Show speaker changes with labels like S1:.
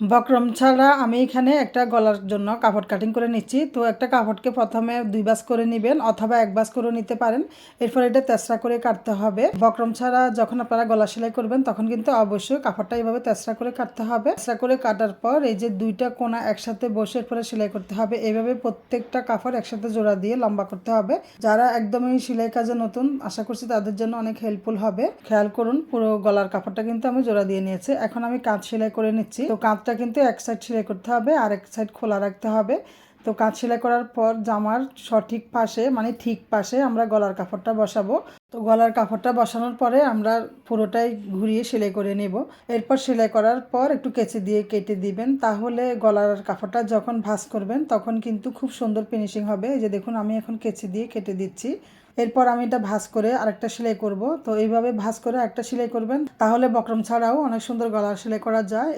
S1: বক্রম ছাড়া আমি এখানে একটা গলার জন্য কাপড় কাটিং করে নিচ্ছি। তো একটা কাপড়কে প্রথমে দুই বাস করে নেবেন অথবা এক বাস করে নিতে পারেন। এরপর এটা তেসরা করে কাটতে হবে। বক্রম ছাড়া যখন আপনারা গলা সেলাই করবেন, তখন কিন্তু অবশ্যই কাপড়টা এইভাবে তেসরা করে কাটতে হবে। তেসরা করে কাটার পর এই যে দুইটা কোনা একসাথে বসে এরপরে সেলাই করতে হবে। এইভাবে প্রত্যেকটা কাপড় একসাথে জোড়া দিয়ে লম্বা করতে হবে। যারা একদমই সেলাই কাজে নতুন, আশা করছি তাদের জন্য অনেক হেল্পফুল হবে। খেয়াল করুন, পুরো গলার কাপড়টা কিন্তু আমি জোড়া দিয়ে নিয়েছি। এখন আমি কাঁচ সেলাই করে নিচ্ছি। তো কাঁচটা কিন্তু এক সাইড সেলাই করতে হবে, আর এক সাইড খোলা রাখতে হবে। তো কাঁচ সেলাই করার পর জামার সঠিক পাশে মানে ঠিক পাশে আমরা গলার কাপড়টা বসাবো। তো গলার কাপড়টা বসানোর পরে আমরা পুরোটাই ঘুরিয়ে সেলাই করে নেব। এরপর সেলাই করার পর একটু কেচি দিয়ে কেটে দিবেন, তাহলে গলার কাপড়টা যখন ভাঁজ করবেন, তখন কিন্তু খুব সুন্দর ফিনিশিং হবে। এই যে দেখুন, আমি এখন কেচি দিয়ে কেটে দিচ্ছি। এরপর আমি এটা ভাঁজ করে আরেকটা সেলাই করব। তো এইভাবে ভাঁজ করে একটা সেলাই করবেন, তাহলে বক্রম ছাড়াও অনেক সুন্দর গলার সেলাই করা যায়।